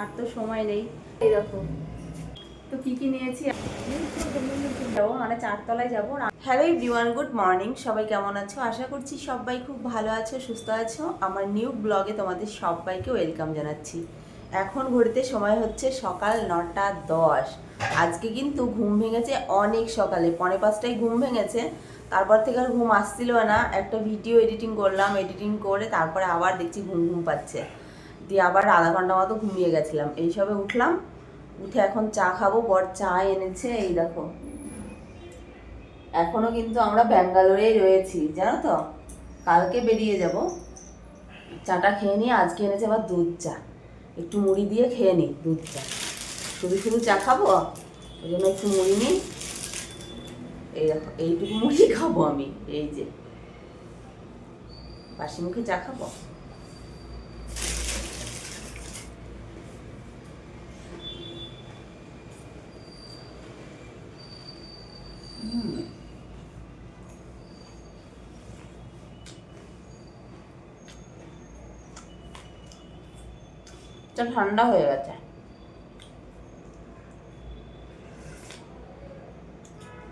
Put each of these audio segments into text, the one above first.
আর তো সময় নেই। দেখো। তো কি কি নিয়েছি? যাব মানে চারতলায় যাব। হ্যালো গুড মর্নিং সবাই কেমন আছো? আশা করছি সবাই খুব ভালো আছো, সুস্থ আছো। আমার নিউ ব্লগে তোমাদের সবাইকে ওয়েলকাম জানাচ্ছি। এখন ঘড়িতে সময় হচ্ছে সকাল নটা দশ। আজকে কিন্তু ঘুম ভেঙেছে অনেক সকালে। পনে পাঁচটায় ঘুম ভেঙেছে। তারপর থেকে আর ঘুম আসছিল না। একটা ভিডিও এডিটিং করলাম এডিটিং করে তারপরে আবার দেখছি ঘুম ঘুম পাচ্ছে। দিয়ে আবার আধা ঘণ্টা মতো ঘুমিয়ে গেছিলাম। এইসবে উঠলাম, উঠে এখন চা খাব, বর চা এনেছে, এই দেখো। এখনও কিন্তু আমরা ব্যাঙ্গালোরেই রয়েছি, জানো তো? কালকে বেরিয়ে যাব। চাটা খেয়ে নিয়ে আজকে এনেছে আবার দুধ চা। একটু মুড়ি দিয়ে খেয়ে নিই দুধ চা। শুধু শুধু চা খাব? ওই জন্য একটু মুড়ি নিই। এই দেখো, এইটুকু মুড়ি খাব আমি, এই যে। বাসি মুখে চা খাব? চা ঠান্ডা হয়ে গেছে।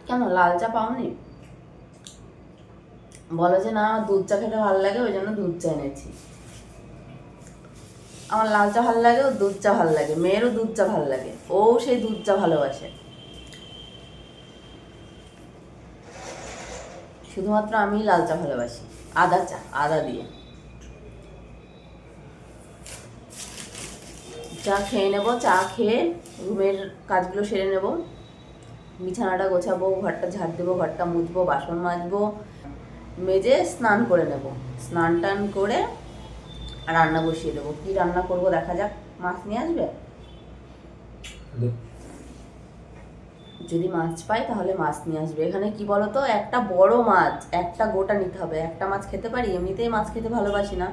কেন, লাল চা পাওনি? বলো যে না, আমার দুধ চা খেতে ভালো লাগে, ওই জন্য দুধ চা এনেছি। আমার লাল চা ভালো লাগে ও দুধ চা ভালো লাগে, মেয়েরও দুধ চা ভালো লাগে, ও সেই দুধ চা ভালোবাসে। শুধুমাত্র আমি লাল চা ভালোবাসি, আদা চা, আদা দিয়ে। চা খেয়ে নেব চা খেয়ে রুমের কাজগুলো সেরে নেব। বিছানাটা গোছাবো ঘরটা ঝাড় দেবো ঘরটা মুছবো বাসন মাজবো মেজে স্নান করে নেব। স্নান টান করে রান্না বসিয়ে দেবো। কি রান্না করব দেখা যাক মাছ নিয়ে আসবে? যদি মাছ পাই তাহলে মাছ নিয়ে আসবে। এখানে কি বলতো একটা বড় মাছ একটা গোটা নিতে হবে। একটা মাছ খেতে পারি? এমনিতেই মাছ খেতে ভালোবাসি না।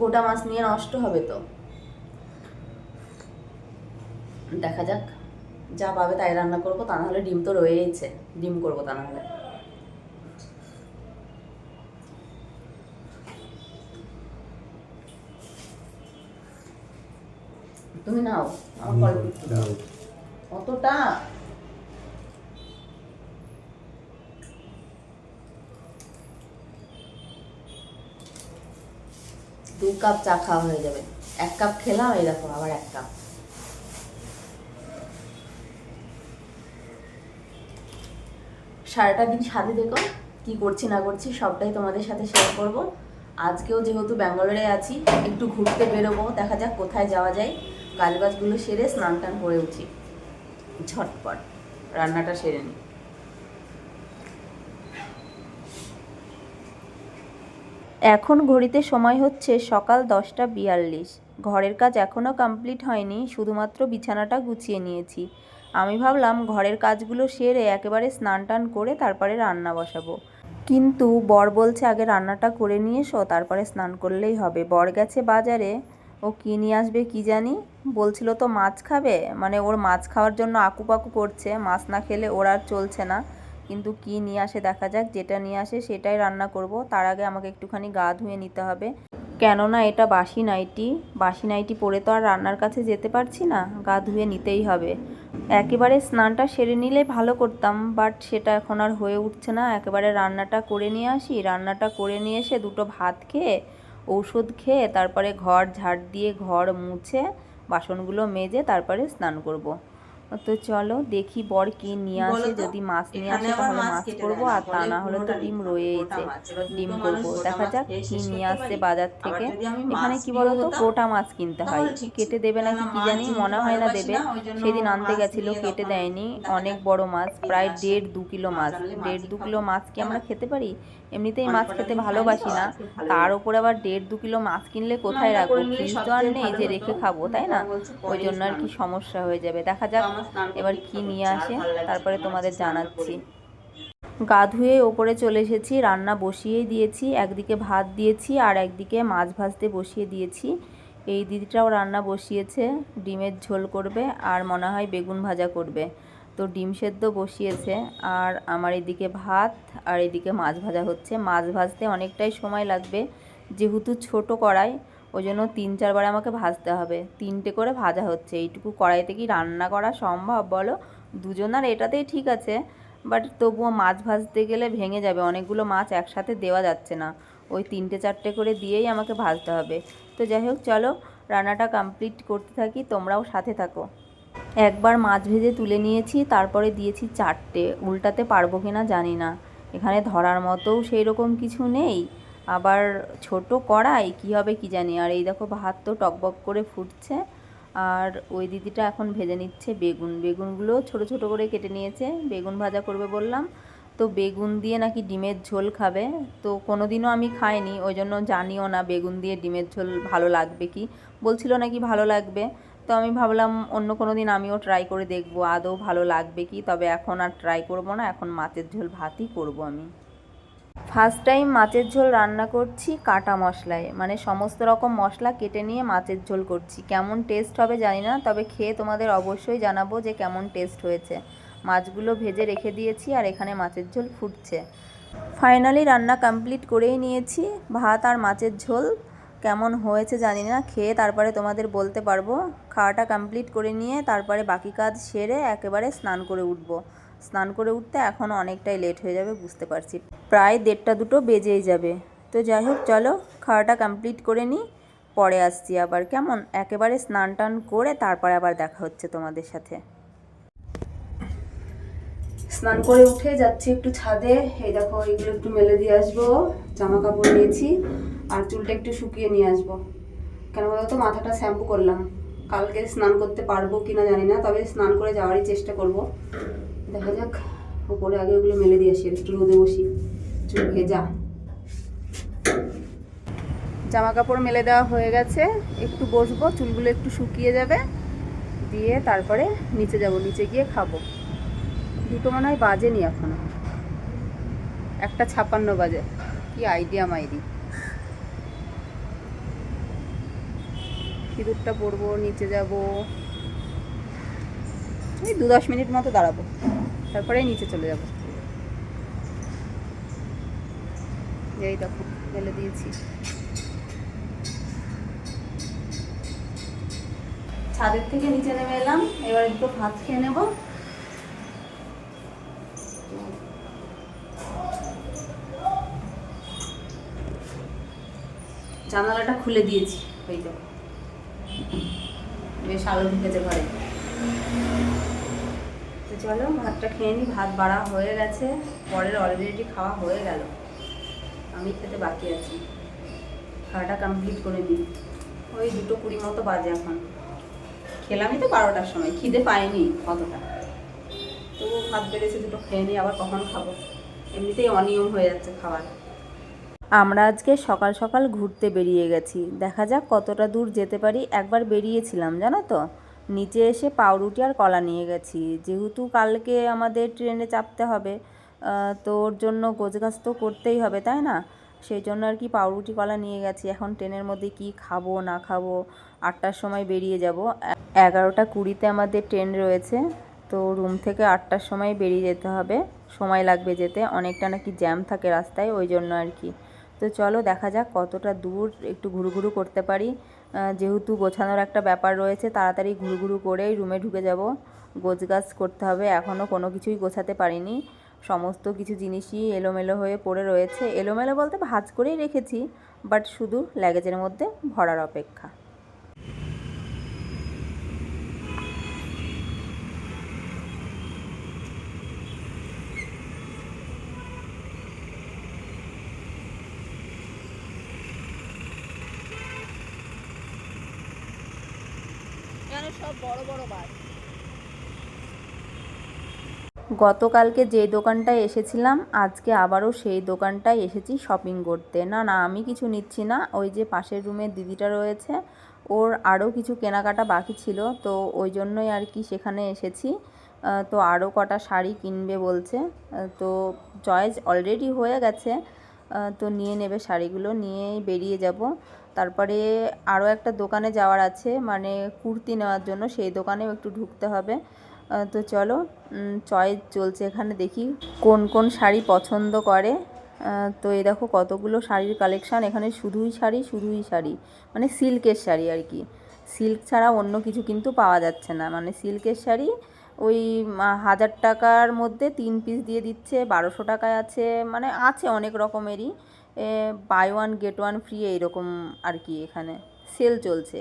গোটা মাছ নিয়ে নষ্ট হবে তো। দেখা যাক। যা পাবে তাই রান্না করব তা না হলে ডিম তো রয়েইছে। ডিম করব তা না হলে তুমি নাও আমার অতটা। দু কাপ চা খাওয়া হয়ে যাবে। এক কাপ খেলাম এই দেখো আবার এক কাপ। সারাটা দিন সাথে দেখো কি করছি না করছি সবটাই তোমাদের সাথে শেয়ার করব। আজকেও যেহেতু ব্যাঙ্গালোরে আছি, একটু ঘুরতে বেরোবো, দেখা যাক কোথায় যাওয়া যায়। কাজবাজগুলো সেরে স্নান টান করে উঠি। ঝটপট, রান্নাটা সেরে নিই এখন ঘড়িতে সময় হচ্ছে সকাল দশটা বিয়াল্লিশ। ঘরের কাজ এখনও কমপ্লিট হয়নি, শুধুমাত্র বিছানাটা গুছিয়ে নিয়েছি। আমি ভাবলাম ঘরের কাজগুলো সেরে একেবারে স্নান টান করে তারপরে রান্না বসাবো। কিন্তু বর বলছে, আগে রান্নাটা করে নিয়ে এসো, তারপরে স্নান করলেই হবে। বর গেছে বাজারে, ও কী নিয়ে আসবে কি জানি? বলছিল, তো মাছ খাবে? মানে ওর মাছ খাওয়ার জন্য আকুপাকু করছে, মাছ না খেলে ওর আর চলছে না। কিন্তু কি নিয়ে আসে দেখা যাক, যেটা নিয়ে আসে সেটাই রান্না করব। তার আগে আমাকে একটুখানি গা ধুয়ে নিতে হবে। কেননা এটা বাসি নাইটি। বাসি নাইটি পরে তো আর রান্নার কাছে যেতে পারছি না, গা ধুয়ে নিতেই হবে। একেবারে স্নানটা সেরে নিলে ভালো করতাম বাট সেটা এখন আর হয়ে উঠছে না। একেবারে রান্নাটা করে নিয়ে আসি, রান্নাটা করে নিয়ে এসে দুটো ভাত খেয়ে, ঔষধ খেয়ে, তারপরে ঘর ঝাড় দিয়ে ঘর মুছে, বাসনগুলো মেজে তারপরে স্নান করব। তো চলো দেখি বর কি নিয়ে আসে। যদি মাছ নিয়ে আসে তাহলে মাছ করব আর তা না হলে তো ডিম। এবার ডিম করব দেখা যাক কি নিয়ে আসছে বাজার থেকে। এখানে কি বলতো বলো গোটা মাছ কিনতে হয়। কেটে দেবে নাকি কেননা কি জানি মনে হয় না দেবে। না, সেদিন আনতে গেছিল কেটে দেয়নি। অনেক বড় মাছ প্রায় দেড় দু কিলো মাছ। দেড় দু কিলো মাছ কি আমরা খেতে পারি? এমনিতেই মাছ খেতে ভালোবাসি না। তার। উপর আবার দেড় দু কিলো মাছ কিনলে কোথায় রাখব? ফ্রিজ তো আর নেই যে রেখে খাব। তাই না ওই জন্য আর কি সমস্যা হয়ে যাবে দেখা যাক এবার কি নিয়ে আসে, তারপরে তোমাদের জানাচ্ছি। গা ধুয়ে ওপরে চলে এসেছি, রান্না বসিয়েই দিয়েছি, একদিকে ভাত দিয়েছি আর একদিকে মাছ ভাজতে বসিয়ে দিয়েছি। এই দিদিটাও রান্না বসিয়েছে, ডিমের ঝোল করবে আর মনে হয় বেগুন ভাজা করবে। তো ডিম সেদ্ধ বসিয়েছে আর আমার এদিকে ভাত আর এদিকে মাছ ভাজা হচ্ছে। মাছ ভাজতে অনেকটাই সময় লাগবে, যেহেতু ছোট কড়াই ওই জন্য তিন চারবার আমাকে ভাজতে হবে। তিনটে করে ভাজা হচ্ছে। এইটুকু কড়াইতে কি রান্না করা সম্ভব বলো? দুজনার এটাতেই ঠিক আছে। বাট তবুও মাছ ভাজতে গেলে ভেঙে যাবে। অনেকগুলো মাছ একসাথে দেওয়া যাচ্ছে না। ওই তিনটে চারটে করে দিয়েই আমাকে ভাজতে হবে। তো যাই হোক, চলো রান্নাটা কমপ্লিট করতে থাকি। তোমরাও সাথে থাকো। একবার মাছ ভেজে তুলে নিয়েছি, তারপরে দিয়েছি চারটে। উল্টাতে পারব কি না জানি না। এখানে ধরার মতোও সেই রকম কিছু নেই। আবার ছোট কড়াই, কী হবে কি জানি? আর এই দেখো ভাত তো টকবক করে ফুটছে। আর ওই দিদিটা এখন ভেজে নিচ্ছে বেগুন। বেগুনগুলো ছোট ছোট করে কেটে নিয়েছে। বেগুন ভাজা করবে বললাম। তো বেগুন দিয়ে নাকি ডিমের ঝোল খাবে। তো কোনো দিনও আমি খাইনি ওই জন্য জানিও না বেগুন দিয়ে ডিমের ঝোল ভালো লাগবে কি। বলছিল নাকি ভালো লাগবে। তো আমি ভাবলাম অন্য কোনো দিন আমিও ট্রাই করে দেখব, আদৌ ভালো লাগবে কি। তবে এখন আর ট্রাই করব না, এখন মাছের ঝোল ভাতই করব আমি। ফার্স্ট টাইম মাছের ঝোল রান্না করছি কাটা মশলায়। মানে সমস্ত রকম মশলা কেটে নিয়ে মাছের ঝোল করছি। কেমন টেস্ট হবে জানি না, তবে খেয়ে তোমাদের অবশ্যই জানাব যে কেমন টেস্ট হয়েছে। মাছগুলো ভেজে রেখে দিয়েছি আর এখানে মাছের ঝোল ফুটছে। ফাইনালি রান্না কমপ্লিট করেই নিয়েছি। ভাত আর মাছের ঝোল কেমন হয়েছে জানি না, খেয়ে তারপরে তোমাদের বলতে পারব। খাওয়াটা কমপ্লিট করে নিয়ে তারপরে বাকি কাজ সেরে একেবারে স্নান করে উঠব। স্নান করে উঠতে এখন অনেকটাই লেট হয়ে যাবে, বুঝতে পারছি। প্রায় দেড়টা দুটো বেজেই যাবে। তো যাই হোক, চলো খাওয়াটা কমপ্লিট করে নিই, পরে আসছি আবার। কেমন? একেবারে স্নান টান করে তারপরে আবার দেখা হচ্ছে তোমাদের সাথে। স্নান করে উঠে যাচ্ছি একটু ছাদে। এই দেখো, এগুলো একটু মেলে দিয়ে আসব জামা কাপড় নিয়েছি, আর চুলটা একটু শুকিয়ে নিয়ে আসব। কেন বলো তো, মাথাটা শ্যাম্পু করলাম। কালকে স্নান করতে পারব কিনা জানি না, তবে স্নান করে যাওয়ারই চেষ্টা করব। দেখা যাক, উপরে আগে ওগুলো মেলে দিয়ে আসি, একটু রোদে বসি। ভেজা। জামা কাপড় মেলে দেওয়া হয়ে গেছে। একটু বসবো, চুলগুলো একটু শুকিয়ে যাবে। দিয়ে তারপরে নিচে যাব, নিচে গিয়ে খাব। দুটো মনে হয় বাজেনি এখনও। একটা ছাপান্ন বাজে। কি আইডিয়া, মাইরি। সিঁদুরটা পরবো, নিচে যাব। এই দু দশ মিনিট মতো দাঁড়াবো। তারপরে নিচে চলে যাব। এই দেখো মেলে দিয়েছি। ছাদের থেকে নিচে নেমে এলাম, এবার একটু ভাত খেয়ে নেব। জানালাটা খুলে দিয়েছি ওই তো বেশ আলো ঢুকেছে ঘরে। তো চলো, ভাতটা খেয়ে নিই ভাত বাড়া হয়ে গেছে, পরের অলরেডি খাওয়া হয়ে গেল। আমি খেতে বাকি আছি। খাওয়াটা কমপ্লিট করে নিই। ওই দুটো কুড়ি মতো বাজে এখন। খেলামই তো বারোটার সময়, খিদে পাইনি অতটা। তবু ভাত বেড়েছে দুটো, খেয়ে নিই আবার কখন খাব? এমনিতেই অনিয়ম হয়ে যাচ্ছে খাবার আমরা আজকে সকাল সকাল ঘুরতে বেরিয়ে গেছি। দেখা যাক কতটা দূর যেতে পারি। একবার বেরিয়েছিলাম, জানো তো? নিচে এসে পাউরুটি আর কলা নিয়ে গেছি। যেহেতু কালকে আমাদের ট্রেনে চাপতে হবে তো ওর জন্য গোছগাছ তো করতেই হবে, তাই না? সেই জন্য আর কি পাউরুটি কলা নিয়ে গেছি। এখন ট্রেনের মধ্যে কি খাব, না খাব, আটটার সময় বেরিয়ে যাব। এগারোটা কুড়িতে আমাদের ট্রেন রয়েছে, তো রুম থেকে আটটার সময় বেরিয়ে যেতে হবে। সময় লাগবে যেতে, অনেকটা নাকি জ্যাম থাকে রাস্তায়, ওই জন্য আর কি। তো চলো দেখা যাক কতটা দূর একটু ঘুরু ঘুরু করতে পারি। যেহেতু গোছানোর একটা ব্যাপার রয়েছে, তাড়াতাড়ি ঘুরু ঘুরু করেই রুমে ঢুকে যাব। গোছগাছ করতে হবে, এখনও কোনো কিছুই গোছাতে পারিনি। সমস্ত কিছু জিনিসই এলোমেলো হয়ে পড়ে রয়েছে। এলোমেলো বলতে ভাঁজ করেই রেখেছি, বাট শুধু ল্যাগেজের মধ্যে ভরার অপেক্ষা। সব বড় বড় বাস গতকালকে যে দোকানটায় এসেছিলাম, আজকে আবারও সেই দোকানটায় এসেছি শপিং করতে। না না, আমি কিছু নিচ্ছি না। ওই যে পাশের রুমের দিদিটা রয়েছে, ওর আরও কিছু কেনাকাটা বাকি ছিল, তো ওই জন্যই আর কি সেখানে এসেছি। তো আরও কটা শাড়ি কিনবে বলছে। তো চয়েস অলরেডি হয়ে গেছে। তো নিয়ে নেবে শাড়িগুলো, নিয়েই বেরিয়ে যাব। তারপরে আরও একটা দোকানে যাওয়ার আছে মানে কুর্তি নেওয়ার জন্য সেই দোকানেও একটু ঢুকতে হবে। তো চলো চয়েস চলছে এখানে দেখি কোন কোন শাড়ি পছন্দ করে। তো এই দেখো কতগুলো শাড়ির কালেকশান এখানে শুধুই শাড়ি শুধুই শাড়ি। মানে সিল্কের শাড়ি আর কি। সিল্ক ছাড়া অন্য কিছু কিন্তু পাওয়া যাচ্ছে না। মানে সিল্কের শাড়ি ওই হাজার টাকার মধ্যে তিন পিস দিয়ে দিচ্ছে, বারোশো টাকায় আছে। মানে আছে অনেক রকমেরই। Buy one get one free এইরকম আর কি এখানে। সেল চলছে।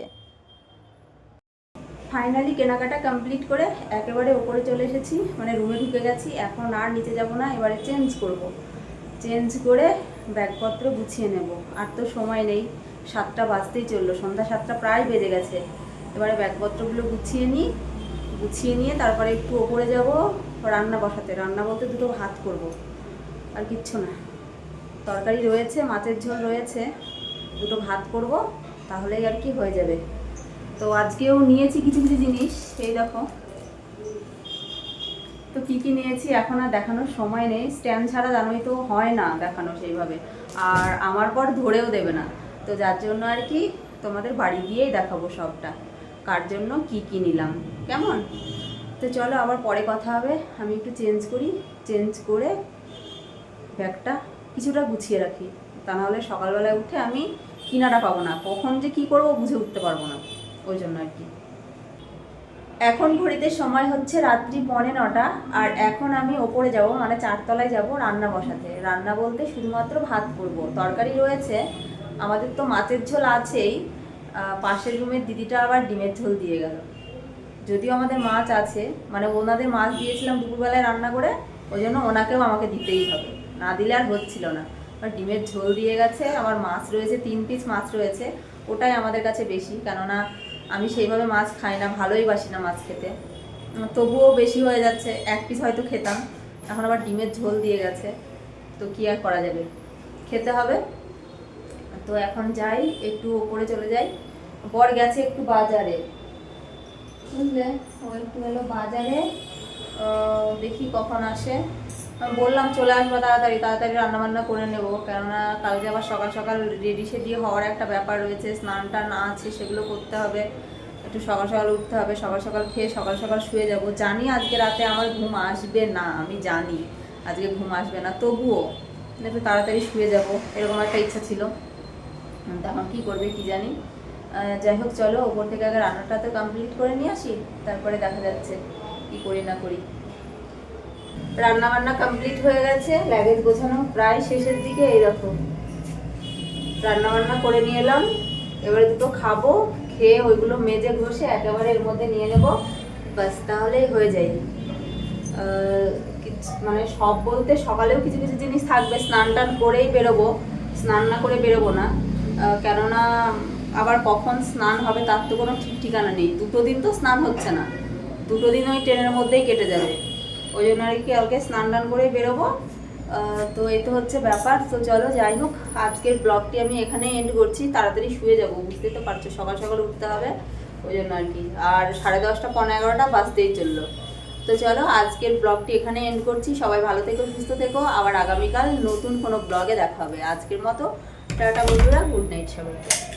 ফাইনালি কেনাকাটা কমপ্লিট করে একেবারে ওপরে চলে এসেছি। মানে রুমে ঢুকে গেছি। এখন আর নিচে যাব না, এবারে চেঞ্জ করব। চেঞ্জ করে ব্যাগপত্র গুছিয়ে নেব। আর তো সময় নেই, সাতটা বাজতেই চলল, সন্ধ্যা সাতটা প্রায় বেজে গেছে। এবারে ব্যাগপত্রগুলো গুছিয়ে নিই, গুছিয়ে নিয়ে তারপরে একটু ওপরে যাব, রান্না বসাতে। রান্না বলতে দুটো ভাত করব, আর কিচ্ছু না। তরকারি রয়েছে, মাছের ঝোল রয়েছে, দুটো ভাত করব, তাহলেই আর কি হয়ে যাবে। তো আজকেও নিয়েছি কিছু কিছু জিনিস, এই দেখো। তো কি কি নিয়েছি এখন আর দেখানোর সময় নেই। স্ট্যান্ড ছাড়া জানোই তো হয় না দেখানো সেইভাবে। আর আমার পর ধরেও দেবে না। তো যার জন্য আর কি তোমাদের বাড়ি গিয়েই দেখাবো সবটা। কার জন্য কি কি নিলাম। কেমন? তো চলো আবার পরে কথা হবে। আমি একটু চেঞ্জ করি। চেঞ্জ করে ব্যাগটা কিছুটা গুছিয়ে রাখি। তা নাহলে সকালবেলায় উঠে আমি কিনাটা পাবো না। কখন যে কি করব বুঝে উঠতে পারব না। ওই জন্য আর কি। এখন ঘড়িতে সময় হচ্ছে রাত্রি পৌনে নটা, আর এখন আমি ওপরে যাব মানে চারতলায় যাব রান্না বসাতে। রান্না বলতে শুধুমাত্র ভাত করব। তরকারি রয়েছে, আমাদের তো মাছের ঝোল আছেই পাশের রুমের দিদিটা আবার ডিমের ঝোল দিয়ে গেল। যদিও আমাদের মাছ আছে মানে ওনাদের মাছ দিয়েছিলাম দুপুরবেলায় রান্না করে, ওই জন্য ওনাকেও আমাকে দিতেই হবে। না দিলে আর হচ্ছিল না। আর ডিমের ঝোল দিয়ে গেছে, আমার মাছ রয়েছে, তিন পিস মাছ রয়েছে, ওটাই আমাদের কাছে বেশি। কেননা আমি সেইভাবে মাছ খাই না, ভালোই বাসি না মাছ খেতে। তবুও বেশি হয়ে যাচ্ছে, এক পিস হয়তো খেতাম, এখন আবার ডিমের ঝোল দিয়ে গেছে, তো কি আর করা যাবে? খেতে হবে। তো এখন যাই, একটু ওপরে চলে যাই। বর গেছে একটু বাজারে। বুঝলে? ও একটু এলো বাজারে দেখি কখন আসে। বললাম চলে আসব তাড়াতাড়ি তাড়াতাড়ি রান্নাবান্না করে নেব। কেননা কালকে আবার সকাল সকাল রেডি সেডি হওয়ার একটা ব্যাপার রয়েছে স্নান টান আছে সেগুলো করতে হবে। একটু সকাল সকাল উঠতে হবে সকাল সকাল খেয়ে সকাল সকাল শুয়ে যাব। জানি আজকে রাতে আমার ঘুম আসবে না আমি জানি আজকে ঘুম আসবে না তবুও একটু তাড়াতাড়ি শুয়ে যাব এরকম একটা ইচ্ছা ছিল। উম, তো এখন কী করবে কি জানি। যাই হোক চলো ওপর থেকে আগে রান্নাটা তো কমপ্লিট করে নিয়ে আসি তারপরে দেখা যাচ্ছে কি করি না করি। রান্না বান্না কমপ্লিট হয়ে গেছে লাগেজ গোছানো প্রায় শেষের দিকে এই দেখো রান্না বান্না করে নিয়ে এলাম, এবারে দুটো খাব, খেয়ে ওইগুলো মেজে ঘষে একেবারে এর মধ্যে নিয়ে নেব বাস তাহলেই হয়ে যায়। মানে সব বলতে সকালেও কিছু কিছু জিনিস থাকবে, স্নান টান করেই বেরোবো, স্নান না করে বেরোবো না। কেননা আবার কখন স্নান হবে তার তো কোনো ঠিক ঠিকানা নেই, দুটো দিন তো স্নান হচ্ছে না। দুটো দিন ওই ট্রেনের মধ্যেই কেটে যাবে। ওই জন্য আর কি কালকে স্নান টান করেই বেরোবো। তো এই তো হচ্ছে ব্যাপার। তো চলো, যাই হোক, আজকের ব্লগটি আমি এখানে এন্ড করছি। তাড়াতাড়ি শুয়ে যাব, বুঝতেই তো পারছ, সকাল সকাল উঠতে হবে। ওই জন্য আর কি। আর সাড়ে দশটা পনেরো এগারোটা বাজতেই চলল। তো চলো, আজকের ব্লগটি এখানে এন্ড করছি। সবাই ভালো থেকো, সুস্থ থেকো। আবার আগামীকাল নতুন কোনো ব্লগে দেখা হবে। আজকের মতো, টাটা বন্ধুরা গুড নাইট সবাইকে।